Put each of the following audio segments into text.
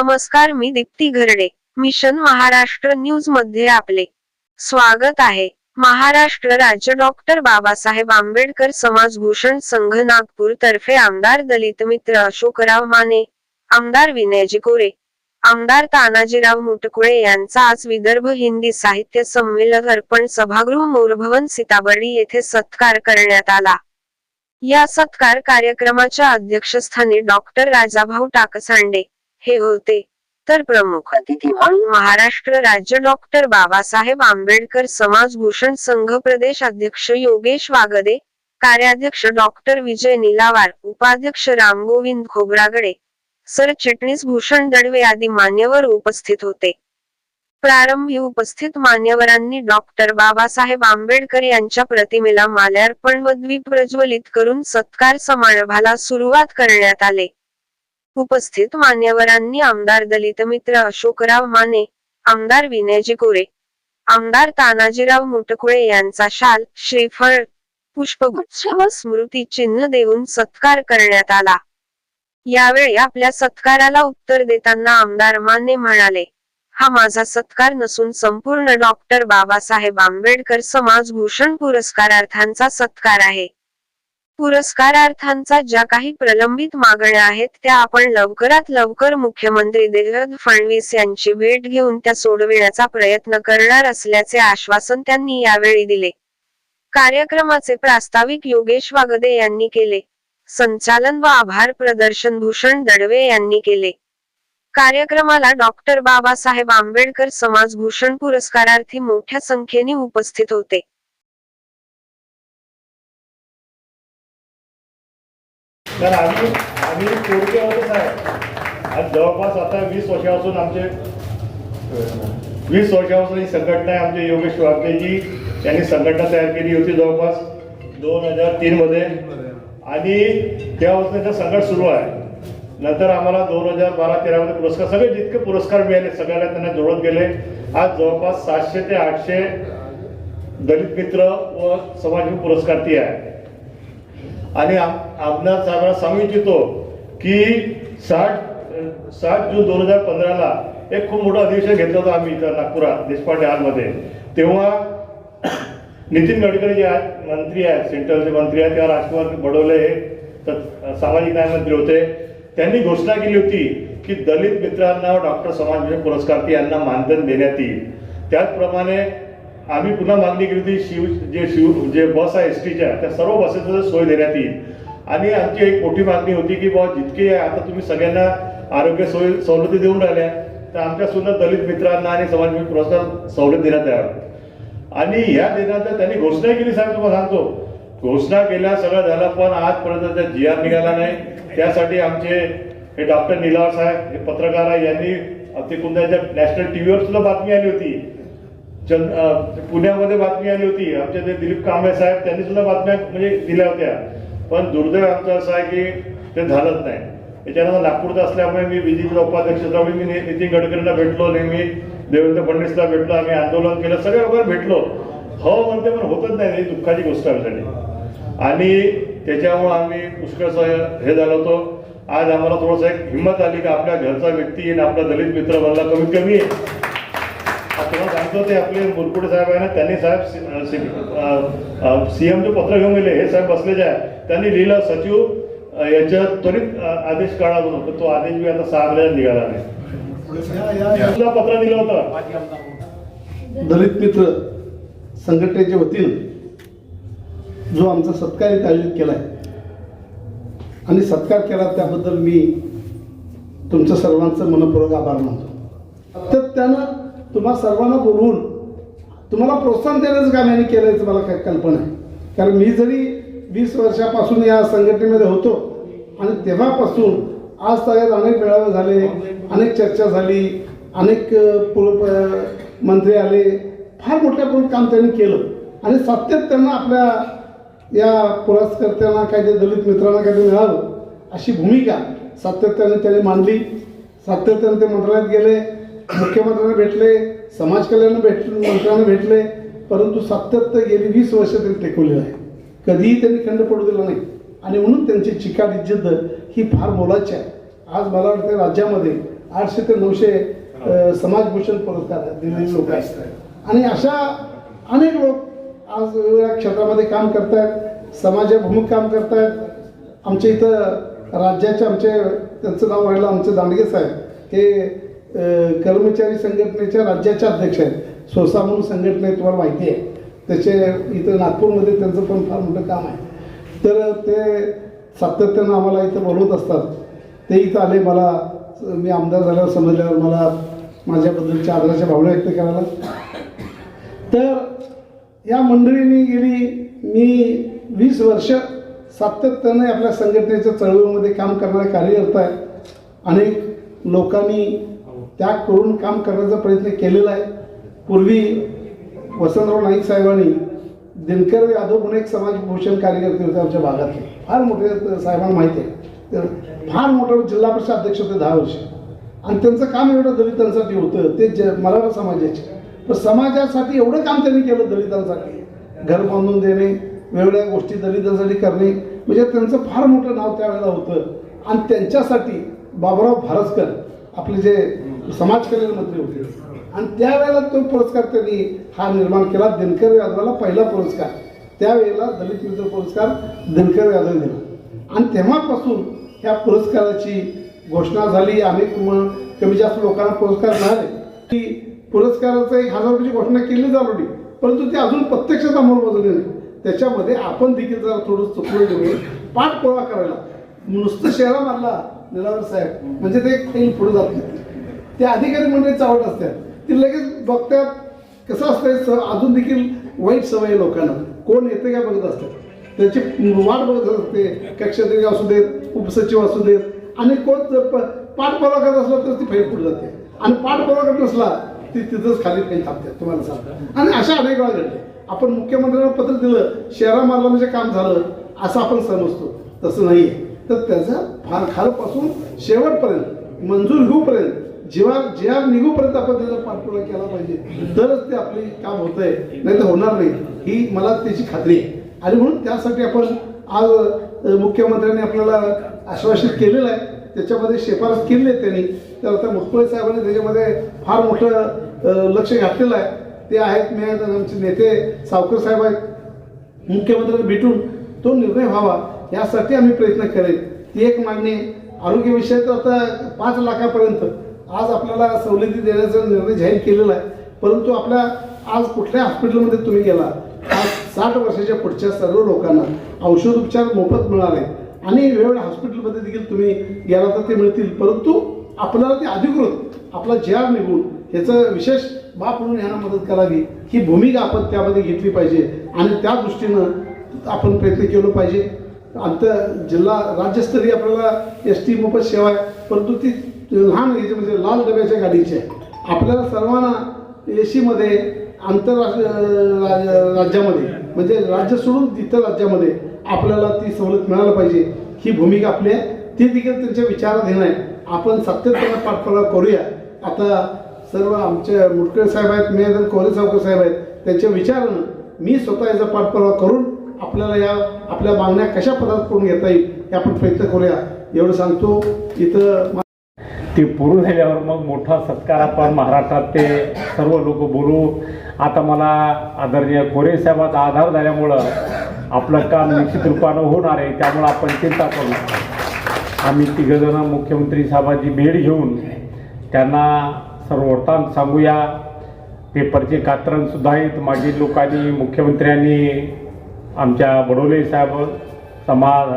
नमस्कार मी दीप्ती घरडे. मिशन महाराष्ट्र न्यूजमध्ये आपले स्वागत आहे. महाराष्ट्र राज्य डॉक्टर बाबासाहेब आंबेडकर समाजभूषण संघ नागपूर तर्फे आमदार दलित मित्र अशोकराव माने आमदार विनयजी कोरे आमदार तानाजीराव मुटकुळे यांचा आज विदर्भ हिंदी साहित्य संमेलन अर्पण सभागृह मोरभवन सीताबर्डी येथे सत्कार करण्यात आला. या सत्कार कार्यक्रमाच्या अध्यक्षस्थानी डॉक्टर राजाभाऊ टाकसांडे हे होते. तर प्रमुख अतिथी म्हणून महाराष्ट्र राज्य डॉक्टर बाबासाहेब आंबेडकर समाज भूषण संघ प्रदेश अध्यक्ष योगेश वागदे कार्याध्यक्ष डॉक्टर विजय निलावार उपाध्यक्ष रामगोविंद खोबरागडे सरचिटणीस भूषण दडवे आदी मान्यवर उपस्थित होते. प्रारंभी उपस्थित मान्यवरांनी डॉक्टर बाबासाहेब आंबेडकर यांच्या प्रतिमेला माल्यार्पण व द्वीप प्रज्वलित करून सत्कार समारंभाला सुरुवात करण्यात आले. उपस्थित मान्यवरांनी आमदार दलित मित्र अशोकराव माने आमदार विनयजी कोरे आमदार तानाजीराव मुटकुळे यांचा शाल श्रीफळ पुष्पगुच्छ व स्मृती चिन्ह देऊन सत्कार करण्यात आला. यावेळी आपल्या सत्काराला उत्तर देताना आमदार माने म्हणाले हा माझा सत्कार नसून संपूर्ण डॉक्टर बाबासाहेब आंबेडकर समाज भूषण पुरस्कारार्थांचा सत्कार आहे. पुरस्कारार्थांचा ज्या काही प्रलंबित मागण्या आहेत त्या आपण लवकरात लवकर मुख्यमंत्री देवेंद्र फडणवीस यांची भेट घेऊन त्या सोडविण्याचा प्रयत्न करणार असल्याचे आश्वासन त्यांनी यावेळी दिले. कार्यक्रमाचे प्रास्ताविक योगेश वागदे यांनी केले. संचालन व आभार प्रदर्शन भूषण दडवे यांनी केले. कार्यक्रमाला डॉक्टर बाबासाहेब आंबेडकर समाजभूषण पुरस्कारार्थी मोठ्या संख्येने उपस्थित होते. तर आम्ही आम्ही थोडक्यावरच आहे. आज जवळपास आता वीस वर्षापासून आमचे वीस वर्षापासून ही संघटना आहे आमचे योगेश वाघेजी यांनी संघटना तयार केली होती जवळपास दोन हजार तीनमध्ये आणि तेव्हापासून त्याचा संकट सुरू आहे. नंतर आम्हाला दोन हजार बारा तेरामध्ये पुरस्कार सगळे जितके पुरस्कार मिळाले सगळ्यांना त्यांना जोडत गेले. आज जवळपास सातशे ते आठशे दलित मित्र व समाज पुरस्कार ती आहे आणि आम- आमदार साहेबांना सांगू इच्छितो की साठ सात जून दोन हजार पंधराला एक खूप मोठं अधिवेशन घेतलं होतं आम्ही इथं नागपुरात देशपांडे हॉलमध्ये. तेव्हा नितीन गडकरी जे आहेत मंत्री आहेत सेंट्रलचे मंत्री आहेत तेव्हा राजकुमार बडोले हे तर सामाजिक न्याय मंत्री होते. त्यांनी घोषणा केली होती की दलित मित्रांना डॉक्टर समाज पुरस्कार ती यांना मानधन देण्यात येईल. त्याचप्रमाणे आम्ही पुन्हा मागणी केली होती शिव जे शिव जे बस आहे एस टीच्या त्या सर्व बसेसमध्ये सोय देण्यात येईल. आणि आमची एक मोठी मागणी होती की बुवा जितके आता तुम्ही सगळ्यांना आरोग्य सोयी सवलती देऊन राहिल्या तर आमच्या सुद्धा दलित मित्रांना आणि समाज पुरस्कार सवलत देण्यात यावं आणि ह्या देण्यात त्यांनी घोषणा केली साहेब तुम्हाला सांगतो. घोषणा केल्या सगळं झालं पण आजपर्यंत त्या जी आर निघाला नाही. त्यासाठी आमचे हे डॉक्टर निलावर साहेब हे पत्रकार आहे यांनी ते कुंदाच्या नॅशनल टीव्हीवर सुद्धा बातमी आली होती. चंद पुण्यामध्ये बातमी आली होती. आमच्या ते दिलीप कांबळे साहेब त्यांनी सुद्धा बातम्या म्हणजे दिल्या होत्या. पण दुर्दैव आमचं असं आहे की ते झालंच नाही. त्याच्यानंतर नागपूरचं असल्यामुळे मी बीजेपीचा उपाध्यक्ष त्यामुळे मी नितीन गडकरींना भेटलो नेहमी देवेंद्र फडणवीसला भेटलो आम्ही आंदोलन केलं सगळ्या वगैरे भेटलो. हो म्हणते पण होतच नाही ही दुःखाची गोष्ट आमच्यासाठी. आणि त्याच्यामुळं आम्ही पुष्कळसं हे झालं होतो. आज आम्हाला थोडंसं एक हिंमत आली की आपल्या घरचा व्यक्ती आणि आपला दलित मित्र बनला कमीत कमी. तेव्हा सांगतो ते आपले मुरकुटे साहेब आहे ना त्यांनी साहेब सीएमचे पत्र घेऊन गेले. हे साहेब बसलेले आहे त्यांनी लिहिलं सचिव याच्या त्वरित आदेश काढा म्हणून. तो आदेश मी आता सहा महिन्यात निघाला नाही. पत्र दिलं होतं. दलित मित्र संघटनेच्या वतीनं जो आमचा सत्कार इथे आयोजित केला आहे आणि सत्कार केला त्याबद्दल मी तुमचं सर्वांचं मनपूर्वक आभार मानतो. सातत्यानं तुम्हा सर्वांना बोलवून तुम्हाला प्रोत्साहन देण्याचं काम यांनी केलं याचं मला काय कल्पना आहे. कारण मी जरी वीस वर्षापासून या संघटनेमध्ये होतो आणि तेव्हापासून आज सगळ्यात अनेक मेळावे झाले अनेक चर्चा झाली अनेक मंत्री आले फार मोठ्या प्रमाणात काम त्यांनी केलं. आणि सातत्यानं आपल्या या पुरस्कर्त्यांना काहीतरी दलित मित्रांना काहीतरी मिळावं अशी भूमिका सातत्याने त्यांनी मांडली. सातत्याने ते मंत्रालयात गेले. मुख्यमंत्र्यांना भेटले समाज कल्याण भेट मंत्र्यांना भेटले परंतु सातत्य गेली वीस वर्ष त्यांनी टेकवलेलं आहे कधीही त्यांनी खंड पडू दिला नाही. आणि म्हणून त्यांची चिकाटी जिद्द ही फार मोलाची आहे. आज मला वाटतं राज्यामध्ये आठशे ते नऊशे समाजभूषण पुरस्कार दिलेले लोक आहेत. आणि अशा अनेक लोक आज वेगवेगळ्या क्षेत्रामध्ये काम करतायत समाजाभिमुख काम करतायत. आमच्या इथं राज्याचे आमचे त्यांचं नाव व्हायला आमचे दांडगे साहेब. हे कर्मचारी संघटनेच्या राज्याच्या अध्यक्ष आहेत. सोसा म्हणून संघटना तुम्हाला माहिती आहे. त्याचे इथं नागपूरमध्ये त्यांचं पण फार मोठं काम आहे. तर ते सातत्यानं आम्हाला इथं बोलवत असतात. ते इथं आले मला मी आमदार झाल्यावर समजल्यावर मला माझ्याबद्दलच्या आदराच्या भावना व्यक्त करायला. तर या मंडळींनी गेली मी वीस वर्ष सातत्याने आपल्या संघटनेच्या चळवळीमध्ये काम करणारे कार्यकर्ता आहे. अनेक लोकांनी त्याग करून काम करण्याचा प्रयत्न केलेला आहे. पूर्वी वसंतराव नाईक साहेबांनी दिनकर यादव म्हणून एक समाजभूषण कार्यकर्ते होते आमच्या भागातले. फार मोठे साहेबांना माहिती आहे. तर फार मोठं जिल्हा परिषद अध्यक्ष होते दहा वर्ष. आणि त्यांचं काम एवढं दलितांसाठी होतं. ते ज मराठा समाजाचे. पण समाजासाठी एवढं काम त्यांनी केलं दलितांसाठी. घर बांधून देणे वेगवेगळ्या गोष्टी दलितांसाठी करणे. म्हणजे त्यांचं फार मोठं नाव त्यावेळेला होतं. आणि त्यांच्यासाठी बाबुराव भारसकर आपले जे समाज कल्याण मंत्री होते. आणि त्यावेळेला तो पुरस्कार त्यांनी हा निर्माण केला. दिनकर यादवाला पहिला पुरस्कार. त्यावेळेला दलित मित्र पुरस्कार दिनकर यादव दिला. आणि तेव्हापासून ह्या पुरस्काराची घोषणा झाली. अनेक कमी जास्त लोकांना पुरस्कार मिळाले. की पुरस्काराचं एक हजार रुपयाची घोषणा केली जाणवली परंतु ते अजून प्रत्यक्षात अंमलबजावली नाही. त्याच्यामध्ये आपण देखील जरा थोडं चुकलो गेलो पाठपुरावा करायला. नुसतं शहरा मारला निलावर साहेब. म्हणजे ते काही पुढे जात नाही. ते अधिकारी मंडळी चावट असतात. ती लगेच बघतात कसं असतंय अजून देखील वाईट सवय लोकांना. कोण येते का बघत असतात. त्याची वाट बघत असते कक्षाधिकारी असू देत उपसचिव असू देत आणि कोण जर प- पाठपुरावा करत असला तर ती फैल पुढे जाते. आणि पाठपुरावा करत नसला ती तिथंच खाली काही थांबते तुम्हाला सांगतात आणि अशा अनेक वेळा घडले. आपण मुख्यमंत्र्यांना पत्र दिलं शहरा मारला म्हणजे काम झालं असं आपण समजतो. तसं नाही तर त्याचा फार खालपासून शेवटपर्यंत मंजूर होऊपर्यंत जेव्हा जेव्हा निघूपर्यंत आपण त्याचा पाठपुरा केला पाहिजे तरच ते आपले काम होत आहे नाही तर होणार नाही. ही मला त्याची खात्री आहे. आणि म्हणून त्यासाठी आपण आज मुख्यमंत्र्यांनी आपल्याला आश्वासित केलेलं आहे. त्याच्यामध्ये शिफारस केली आहे त्यांनी. तर आता मुटकुळे साहेबांनी त्याच्यामध्ये फार मोठं लक्ष घातलेलं आहे. ते आहेत मी आमचे नेते सावकर साहेब आहेत. मुख्यमंत्र्यांना भेटून तो निर्णय व्हावा यासाठी आम्ही प्रयत्न करेल ती एक मागणी आरोग्यविषयी तर आता पाच लाखापर्यंत. आज आपल्याला सवलती देण्याचा निर्णय जाहीर केलेला आहे. परंतु आपल्या आज कुठल्या हॉस्पिटलमध्ये तुम्ही गेला? आज साठ वर्षाच्या पुढच्या सर्व लोकांना औषध उपचार मोफत मिळाले. आणि वेगवेगळ्या हॉस्पिटलमध्ये देखील तुम्ही गेला तर ते मिळतील. परंतु आपल्याला ते अधिकृत आपला जे निघून ह्याचं विशेष बाप म्हणून ह्यांना मदत करावी ही भूमिका आपण त्यामध्ये घेतली पाहिजे. आणि त्या दृष्टीनं आपण प्रयत्न केलो पाहिजे. आंतर जिल्हा राज्यस्तरीय आपल्याला एस टी मोफत सेवा आहे. परंतु ती लहान याचे म्हणजे लाल डब्याच्या गाडीचे आहे. आपल्याला सर्वांना ए सीमध्ये आंतरराष्ट्रीय राज्यामध्ये म्हणजे राज्य सोडून इतर राज्यामध्ये आपल्याला ती सवलत मिळायला पाहिजे. ही भूमिका आपली आहे. ती देखील त्यांच्या विचारात घेणं आहे. आपण सातत्याने पाठपुरावा करूया. आता सर्व आमचे मुटकळे साहेब आहेत मी आहेत सावकर साहेब आहेत त्यांच्या विचारानं मी स्वतः याचा पाठपुरावा करून आपल्याला या आपल्या मागण्या कशा पदार्थ करून घेता येईल हे आपण प्रयत्न करूया. एवढं सांगतो. इथं ते पूर्ण झाल्यावर मग मोठा सत्कार आपण महाराष्ट्रात ते सर्व लोक बोलू. आता मला आदरणीय कोरे साहेबाचा आधार झाल्यामुळं आपलं काम निश्चित रूपानं होणार आहे त्यामुळं आपण चिंता करू आम्ही तिघंजणं मुख्यमंत्री साहेबांची भेट घेऊन त्यांना सर्व वृत्तांत सांगूया. पेपरचे कात्रणसुद्धा आहेत मागील लोकांनी मुख्यमंत्र्यांनी आमच्या बडोले साहेब समाज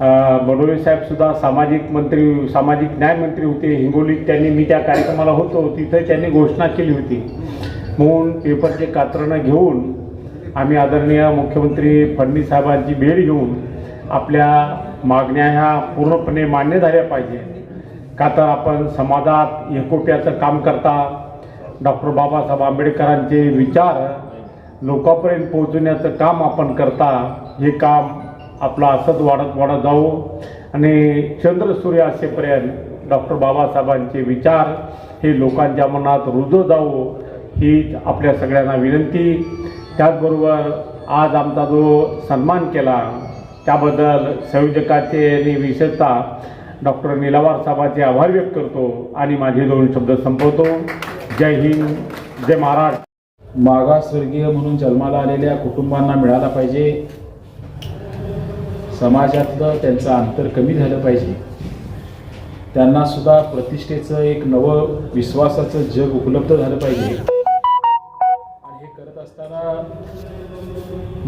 बडोले साहेबसुद्धा सामाजिक मंत्री सामाजिक न्याय मंत्री होते. हिंगोलीत त्यांनी मी त्या कार्यक्रमाला होतो. तिथं त्यांनी घोषणा केली होती. म्हणून पेपरचे कात्रणं घेऊन आम्ही आदरणीय मुख्यमंत्री फडणवीस साहेबांची भेट घेऊन आपल्या मागण्या ह्या पूर्णपणे मान्य झाल्या पाहिजे. का तर आपण समाजात एकोप्याचं काम करता. डॉक्टर बाबासाहेब आंबेडकरांचे विचार लोकांपर्यंत पोहोचवण्याचं काम आपण करता. हे काम आपला असंच वाढत वाढत जाऊ. आणि चंद्र सूर्य असेपर्यंत डॉक्टर बाबासाहेबांचे विचार हे लोकांच्या मनात रुजू जावो ही आपल्या सगळ्यांना विनंती. त्याचबरोबर आज आमचा जो सन्मान केला त्याबद्दल संयोजकाचे आणि विशेषतः डॉक्टर निलावार साहेबांचे आभार व्यक्त करतो आणि माझे दोन शब्द संपवतो. जय हिंद जय महाराष्ट्र. मागासवर्गीय म्हणून जन्माला आलेल्या कुटुंबांना मिळाला पाहिजे. समाजातलं त्यांचं अंतर कमी झालं पाहिजे. त्यांना सुद्धा प्रतिष्ठेचं एक नवं विश्वासाचं जग उपलब्ध झालं पाहिजे. आणि हे करत असताना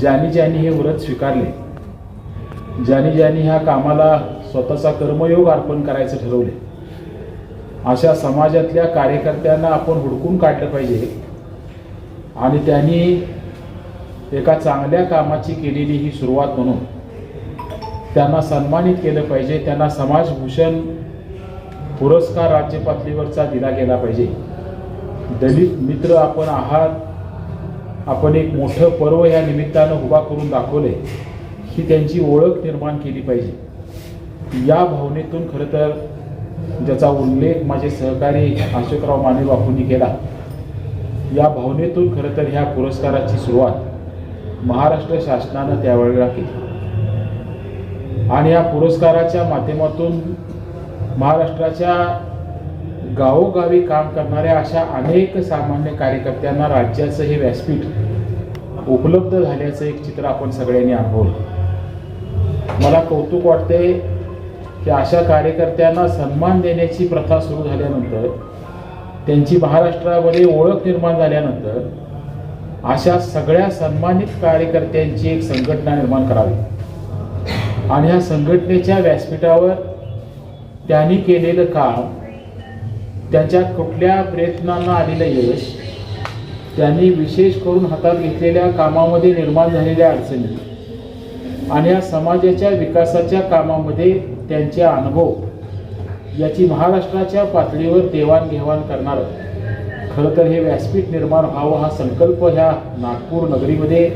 ज्यानी ज्यांनी हे व्रत स्वीकारले ज्यानी ज्यांनी ह्या कामाला स्वतःचा कर्मयोग अर्पण करायचं ठरवले अशा समाजातल्या कार्यकर्त्यांना आपण हुडकून काढलं पाहिजे. आणि त्यांनी एका चांगल्या कामाची केलेली ही सुरुवात म्हणून त्यांना सन्मानित केलं पाहिजे त्यांना समाजभूषण पुरस्कार राज्य पातळीवरचा दिला गेला पाहिजे. दलित मित्र आपण आहात आपण एक मोठं पर्व या निमित्तानं उभा करून दाखवले ही त्यांची ओळख निर्माण केली पाहिजे. या भावनेतून खरं तर ज्याचा उल्लेख माझे सहकारी अशोकराव माने बापूंनी केला या भावनेतून खरं तर ह्या पुरस्काराची सुरुवात महाराष्ट्र शासनानं त्यावेळेला केली. आणि या पुरस्काराच्या माध्यमातून महाराष्ट्राच्या गावोगावी काम करणाऱ्या अशा अनेक सामान्य कार्यकर्त्यांना राज्याचं हे व्यासपीठ उपलब्ध झाल्याचं एक चित्र आपण सगळ्यांनी अनुभवलं. मला कौतुक वाटते की अशा कार्यकर्त्यांना सन्मान देण्याची प्रथा सुरू झाल्यानंतर त्यांची महाराष्ट्रामध्ये ओळख निर्माण झाल्यानंतर अशा सगळ्या सन्मानित कार्यकर्त्यांची एक संघटना निर्माण करावी. आणि ह्या संघटनेच्या व्यासपीठावर त्यांनी केलेलं काम त्यांच्या कुठल्या प्रयत्नांना आलेलं यश त्यांनी विशेष करून हातात घेतलेल्या कामामध्ये निर्माण झालेल्या अडचणी आणि या समाजाच्या विकासाच्या कामामध्ये त्यांचे अनुभव याची महाराष्ट्राच्या पातळीवर देवाणघेवाण करणारं खरं तर हे व्यासपीठ निर्माण व्हावं हा संकल्प ह्या नागपूर नगरीमध्ये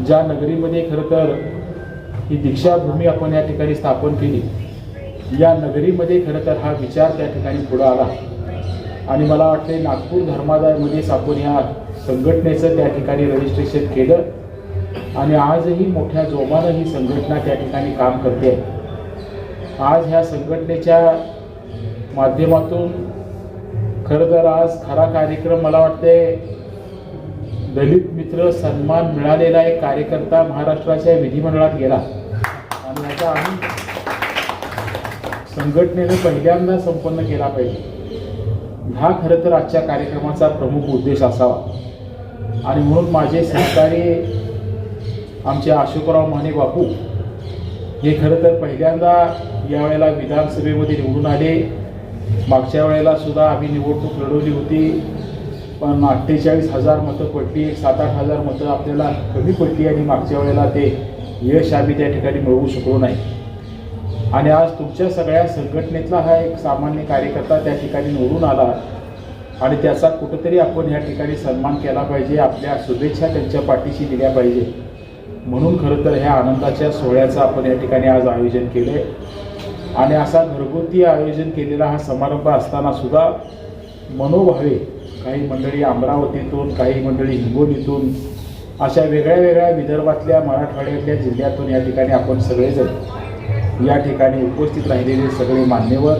ज्या नगरीमध्ये खरं तर ही दीक्षाभूमी आपण या ठिकाणी स्थापन केली. या नगरीमध्ये खरं तर हा विचार त्या ठिकाणी पुढं आला. आणि मला वाटते नागपूर धर्मादायमध्येच आपण ह्या संघटनेचं त्या ठिकाणी रजिस्ट्रेशन केलं. आणि आजही मोठ्या जोमानं ही संघटना त्या ठिकाणी काम करते. आज ह्या संघटनेच्या माध्यमातून खरं तर आज खरा कार्यक्रम मला वाटते दलित मित्र सन्मान मिळालेला एक कार्यकर्ता महाराष्ट्राच्या विधिमंडळात गेला. आणि आम्ही संघटनेनं पहिल्यांदा संपन्न केला पाहिजे. हा खरं तर आजच्या कार्यक्रमाचा प्रमुख उद्देश असावा. आणि म्हणून माझे सहकारी आमचे अशोकराव माने बापू हे खरं तर पहिल्यांदा यावेळेला विधानसभेमध्ये निवडून आले. मागच्या वेळेला सुद्धा आम्ही निवडणूक लढवली होती. पण अठ्ठेचाळीस हजार मतं पडली. सात आठ हजार मतं आपल्याला कमी पडली आणि मागच्या वेळेला ते यश आम्ही त्या ठिकाणी मिळवू शकलो नाही. आणि आज तुमच्या सगळ्या संघटनेतला हा एक सामान्य कार्यकर्ता त्या ठिकाणी निवडून आला आणि त्याचा कुठंतरी आपण या ठिकाणी सन्मान केला पाहिजे आपल्या शुभेच्छा त्यांच्या पाठीशी दिल्या पाहिजे. म्हणून खरं तर ह्या आनंदाच्या सोहळ्याचं आपण या ठिकाणी आज आयोजन केलं आहे आणि असा घरगुती आयोजन केलेला हा समारंभ असताना सुद्धा मनोभावे काही मंडळी अमरावतीतून काही मंडळी हिंगोलीतून अशा वेगळ्या वेगळ्या विदर्भातल्या मराठवाड्यातल्या जिल्ह्यातून या ठिकाणी आपण सगळेजण या ठिकाणी उपस्थित राहिलेले सगळे मान्यवर.